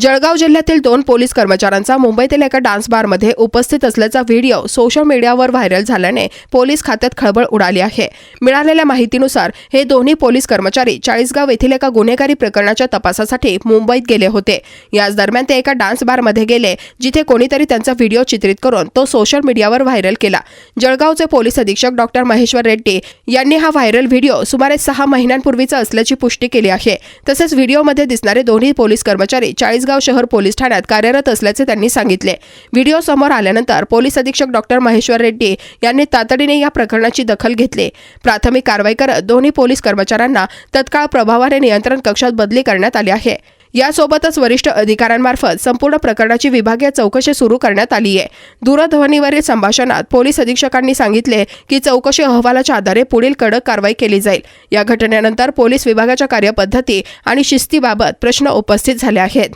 जळगाव जिल्ह्यातील दोन पोलीस कर्मचाऱ्यांचा मुंबईतील एका डान्स बारमध्ये उपस्थित असल्याचा व्हिडिओ सोशल मीडियावर व्हायरल झाल्याने पोलीस खात्यात खळबळ उडाली आहे. मिळालेल्या माहितीनुसार हे दोन्ही पोलीस कर्मचारी चाळीसगाव येथील एका गुन्हेगारी प्रकरणाच्या तपासासाठी मुंबईत गेले होते. याच दरम्यान ते एका डान्स बारमध्ये गेले जिथे कोणीतरी त्यांचा व्हिडिओ चित्रित करून तो सोशल मीडियावर व्हायरल केला. जळगावचे पोलीस अधीक्षक डॉक्टर महेश्वर रेड्डी यांनी हा व्हायरल व्हिडिओ सुमारे सहा महिन्यांपूर्वीचा असल्याची पुष्टी केली आहे. तसेच व्हिडिओमध्ये दिसणारे दोन्ही पोलीस कर्मचारी चाळीस चाळीसगाव शहर पोलीस ठाण्यात कार्यरत असल्याचे त्यांनी सांगितले. व्हिडिओ समोर आल्यानंतर पोलीस अधीक्षक डॉक्टर महेश्वर रेड्डी यांनी तातडीने या प्रकरणाची दखल घेतली. प्राथमिक कारवाई करत दोन्ही पोलीस कर्मचाऱ्यांना तत्काळ प्रभावाने नियंत्रण कक्षात बदली करण्यात आली आहे. यासोबतच वरिष्ठ अधिकाऱ्यांमार्फत संपूर्ण प्रकरणाची विभागीय चौकशी सुरू करण्यात आली आहे. दूरध्वनीवरील संभाषणात पोलीस अधीक्षकांनी सांगितले की चौकशी अहवालाच्या आधारे पुढील कडक कारवाई केली जाईल. या घटनेनंतर पोलीस विभागाच्या कार्यपद्धती आणि शिस्तीबाबत प्रश्न उपस्थित झाले आहेत.